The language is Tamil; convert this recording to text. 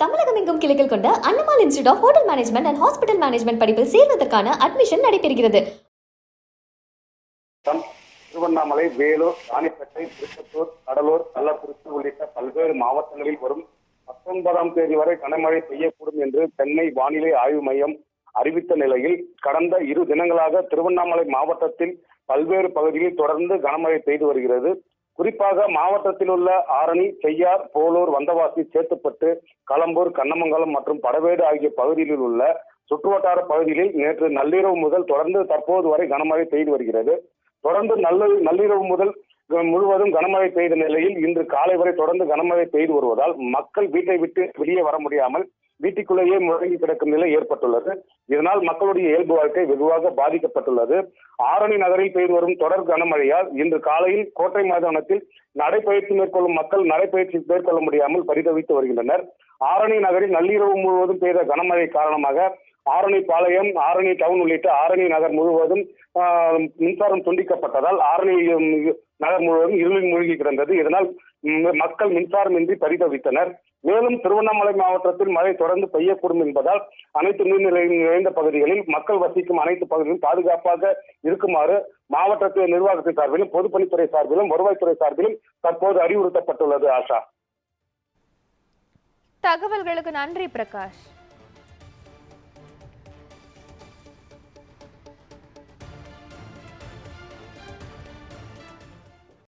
தமிழகம் எங்கும் கிளைகள் கொண்ட Annamal institute of hotel management and hospital management படிப்பில் சேர்வதற்கான அட்மிஷன் நடைபெறுகிறது. திருவண்ணாமலை வேலூர் ராணிப்பேட்டை திருப்பத்தூர் கடலூர் கள்ளக்குறிச்சி உள்ளிட்ட பல்வேறு மாவட்டங்களில் வரும் பத்தொன்பதாம் தேதி வரை கனமழை பெய்யக்கூடும் என்று சென்னை வானிலை ஆய்வு மையம் அறிவித்த நிலையில் கடந்த இரு தினங்களாக திருவண்ணாமலை மாவட்டத்தில் பல்வேறு பகுதிகளில் தொடர்ந்து கனமழை பெய்து வருகிறது. குறிப்பாக மாவட்டத்தில் உள்ள ஆரணி செய்யார் போலூர் வந்தவாசி சேத்துப்பட்டு களம்பூர் கண்ணமங்கலம் மற்றும் படவேடு ஆகிய பகுதிகளில் உள்ள சுற்றுவட்டார பகுதிகளில் நேற்று நள்ளிரவு முதல் தொடர்ந்து தற்போது வரை கனமழை பெய்து வருகிறது. தொடர்ந்து நல்ல நள்ளிரவு முதல் முழுவதும் கனமழை பெய்த நிலையில் இன்று காலை வரை தொடர்ந்து கனமழை பெய்து வருவதால் மக்கள் வீட்டை விட்டு வெளியே வர முடியாமல் வீட்டுக்குள்ளேயே முழங்கி கிடக்கும் நிலை ஏற்பட்டுள்ளது. இதனால் மக்களுடைய இயல்பு வாழ்க்கை வெகுவாக பாதிக்கப்பட்டுள்ளது. ஆரணி நகரில் பெய்து வரும் தொடர் கனமழையால் இன்று காலையில் கோட்டை மைதானத்தில் நடைபயிற்சி மேற்கொள்ளும் மக்கள் நடைபயிற்சி மேற்கொள்ள முடியாமல் பரிதவித்து வருகின்றனர். ஆரணி நகரில் நள்ளிரவு முழுவதும் பெய்த கனமழை காரணமாக ஆரணி பாளையம் ஆரணி டவுன் உள்ளிட்ட ஆரணி நகர் முழுவதும் மின்சாரம் துண்டிக்கப்பட்டதால் ஆரணி நகர் முழுவதும் இருளில் மூழ்கி கிடந்தது. இதனால் மக்கள் மின்சாரமின்றி பரிதவித்தனர். மேலும் திருவண்ணாமலை மாவட்டத்தில் மழை தொடர்ந்து பெய்யக்கூடும் என்பதால் அனைத்து நீர்நிலையும் நிறைந்த பகுதிகளில் மக்கள் வசிக்கும் அனைத்து பகுதிகளும் பாதுகாப்பாக இருக்குமாறு மாவட்டத்தின் நிர்வாகத்தின் சார்பிலும் பொதுப்பணித்துறை சார்பிலும் வருவாய்த்துறை சார்பிலும் தற்போது அறிவுறுத்தப்பட்டுள்ளது ஆஷா. தகவல்களுக்கு நன்றி பிரகாஷ்.